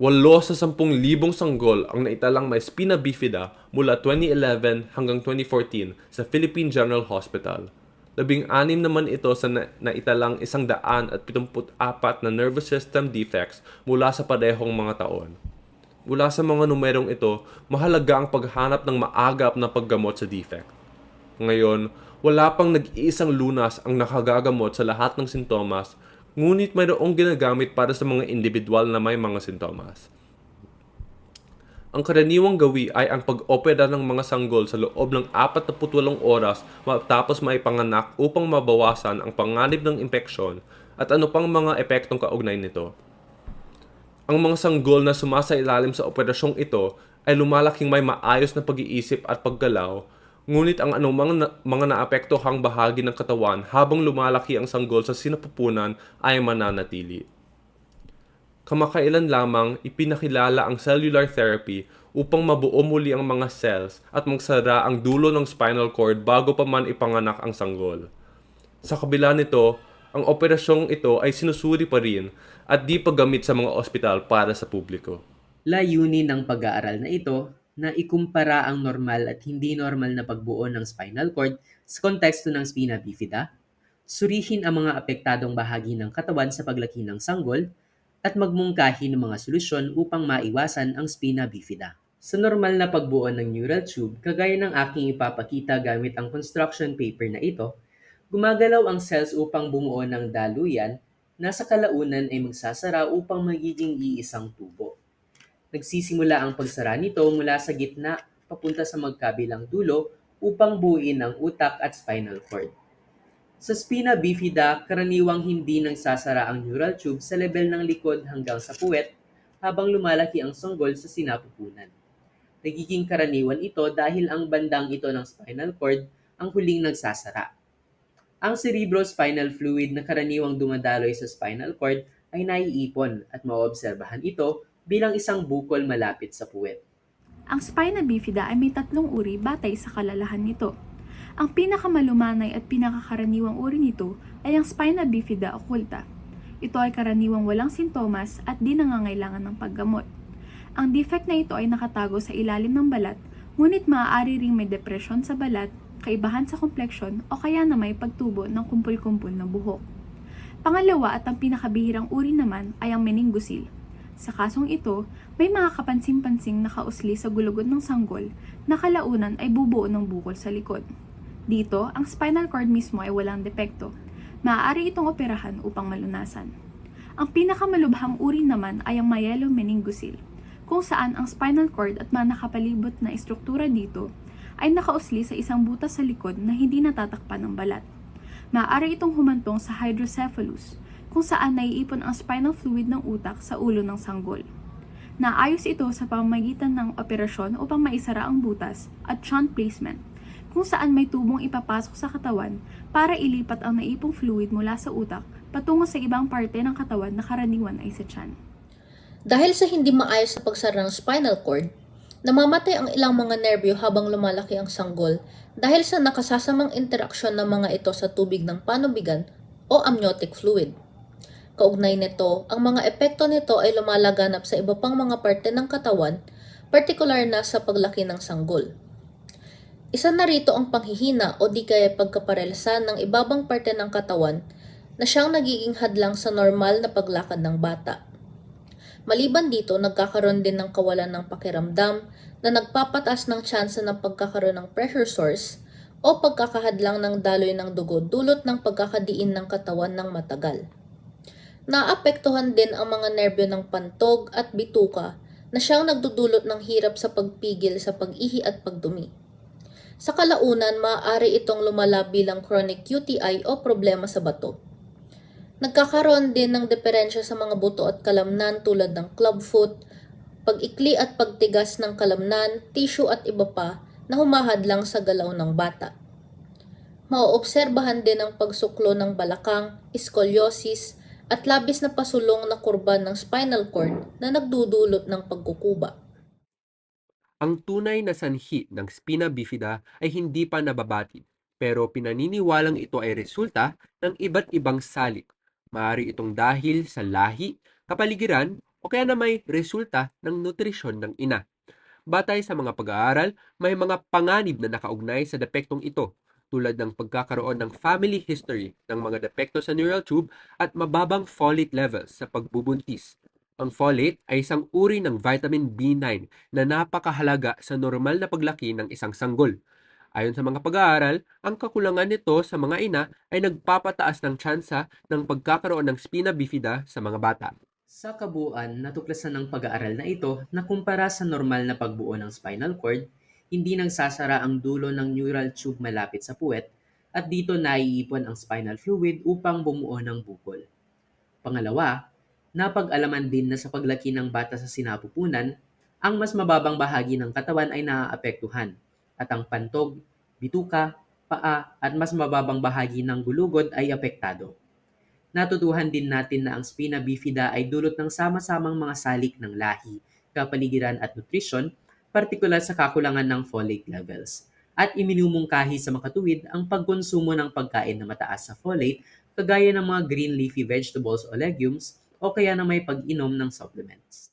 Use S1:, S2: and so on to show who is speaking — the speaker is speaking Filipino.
S1: Walo sa 10,000 sanggol ang naitalang may spina bifida mula 2011 hanggang 2014 sa Philippine General Hospital. Labing-anim naman ito sa na- naitalang isang daan at 74 na nervous system defects mula sa parehong mga taon. Mula sa mga numerong ito, mahalaga ang paghanap ng maagap na paggamot sa defect. Ngayon, wala pang nag-iisang lunas ang nakagagamot sa lahat ng sintomas, ngunit mayroong ginagamit para sa mga individual na may mga sintomas. Ang karaniwang gawi ay ang pag-opera ng mga sanggol sa loob ng 48 oras matapos maipanganak upang mabawasan ang panganib ng impeksyon at ano pang mga epektong kaugnay nito. Ang mga sanggol na sumasailalim sa operasyong ito ay lumalaking may maayos na pag-iisip at paggalaw, ngunit ang anumang na, mga naapektohang bahagi ng katawan habang lumalaki ang sanggol sa sinapupunan ay mananatili. Kamakailan lamang ipinakilala ang cellular therapy upang mabuo muli ang mga cells at magsara ang dulo ng spinal cord bago pa man ipanganak ang sanggol. Sa kabila nito, ang operasyong ito ay sinusuri pa rin at di paggamit sa mga ospital para sa publiko.
S2: Layunin ng pag-aaral na ito na ikumpara ang normal at hindi normal na pagbuo ng spinal cord sa konteksto ng spina bifida, surihin ang mga apektadong bahagi ng katawan sa paglaki ng sanggol, at magmungkahi ng mga solusyon upang maiwasan ang spina bifida. Sa normal na pagbuo ng neural tube, kagaya ng aking ipapakita gamit ang construction paper na ito, gumagalaw ang cells upang bumuo ng daluyan na sa kalaunan ay magsasara upang magiging iisang tubo. Nagsisimula ang pagsara nito mula sa gitna papunta sa magkabilang dulo upang buuin ang utak at spinal cord. Sa spina bifida, karaniwang hindi nagsasara ang neural tube sa level ng likod hanggang sa puwet habang lumalaki ang sanggol sa sinapupunan. Nagiging karaniwan ito dahil ang bandang ito ng spinal cord ang huling nagsasara. Ang cerebrospinal fluid na karaniwang dumadaloy sa spinal cord ay naiipon at maobserbahan ito bilang isang bukol malapit sa puwet.
S3: Ang spina bifida ay may tatlong uri batay sa kalalahan nito. Ang pinakamalumanay at pinakakaraniwang uri nito ay ang spina bifida occulta. Ito ay karaniwang walang sintomas at di nangangailangan ng paggamot. Ang defect na ito ay nakatago sa ilalim ng balat, ngunit maaari ring may depresyon sa balat, kaibahan sa kompleksyon o kaya na may pagtubo ng kumpul-kumpul na buhok. Pangalawa at ang pinakabihirang uri naman ay ang meningusil. Sa kasong ito, may mga kapansin-pansing nakausli sa gulugod ng sanggol na kalaunan ay bubuo ng bukol sa likod. Dito, ang spinal cord mismo ay walang depekto. Maaari itong operahan upang malunasan. Ang pinakamalubhang uri naman ay ang myelomeningocele, kung saan ang spinal cord at mga nakapalibot na estruktura dito ay nakausli sa isang butas sa likod na hindi natatakpan ng balat. Maaari itong humantong sa hydrocephalus, kung saan naiipon ang spinal fluid ng utak sa ulo ng sanggol. Naayos ito sa pamamagitan ng operasyon upang maisara ang butas at shunt placement, kung saan may tubong ipapasok sa katawan para ilipat ang naipong fluid mula sa utak patungo sa ibang parte ng katawan na karaniwan ay sa tiyan.
S4: Dahil sa hindi maayos sa pagsara ng spinal cord, namamatay ang ilang mga nerbyo habang lumalaki ang sanggol dahil sa nakasasamang interaksyon ng mga ito sa tubig ng panubigan o amniotic fluid. Kaugnay nito, ang mga epekto nito ay lumalaganap sa iba pang mga parte ng katawan, partikular na sa paglaki ng sanggol. Isa na rito ang panghihina o di kaya pagkaparelsan ng ibabang parte ng katawan na siyang nagiging hadlang sa normal na paglakad ng bata. Maliban dito, nagkakaroon din ng kawalan ng pakiramdam na nagpapataas ng tsansa ng pagkakaroon ng pressure source o pagkakahadlang ng daloy ng dugo dulot ng pagkakadiin ng katawan ng matagal. Naapektuhan din ang mga nerbyo ng pantog at bituka na siyang nagdudulot ng hirap sa pagpigil sa pag-ihi at pagdumi. Sa kalaunan, maaari itong lumala bilang chronic UTI o problema sa bato. Nagkakaroon din ng diferensya sa mga buto at kalamnan tulad ng clubfoot, pag-ikli at pagtigas ng kalamnan, tissue at iba pa na humahadlang sa galaw ng bata. Maoobserbahan din ang pagsuklo ng balakang, scoliosis, at labis na pasulong na kurba ng spinal cord na nagdudulot ng pagkukuba.
S5: Ang tunay na sanhi ng spina bifida ay hindi pa nababatid, pero pinaniniwalang ito ay resulta ng iba't ibang salik. Maaari itong dahil sa lahi, kapaligiran, o kaya na may resulta ng nutrisyon ng ina. Batay sa mga pag-aaral, may mga panganib na nakaugnay sa depektong ito tulad ng pagkakaroon ng family history ng mga depekto sa neural tube at mababang folate levels sa pagbubuntis. Ang folate ay isang uri ng vitamin B9 na napakahalaga sa normal na paglaki ng isang sanggol. Ayon sa mga pag-aaral, ang kakulangan nito sa mga ina ay nagpapataas ng tsansa ng pagkakaroon ng spina bifida sa mga bata.
S2: Sa kabuuan, natuklasan ng pag-aaral na ito na kumpara sa normal na pagbuo ng spinal cord, hindi nagsasara ang dulo ng neural tube malapit sa puwet at dito naiipon ang spinal fluid upang bumuo ng bukol. Pangalawa, napag-alaman din na sa paglaki ng bata sa sinapupunan, ang mas mababang bahagi ng katawan ay naaapektuhan at ang pantog, bituka, paa at mas mababang bahagi ng gulugod ay apektado natutuhan din natin na ang spina bifida ay dulot ng sama-samang mga salik ng lahi, kapaligiran at nutrisyon, partikular sa kakulangan ng folate levels. At iminumungkahi sa makatuwid ang pagkonsumo ng pagkain na mataas sa folate kagaya ng mga green leafy vegetables o legumes o kaya na may pag-inom ng supplements.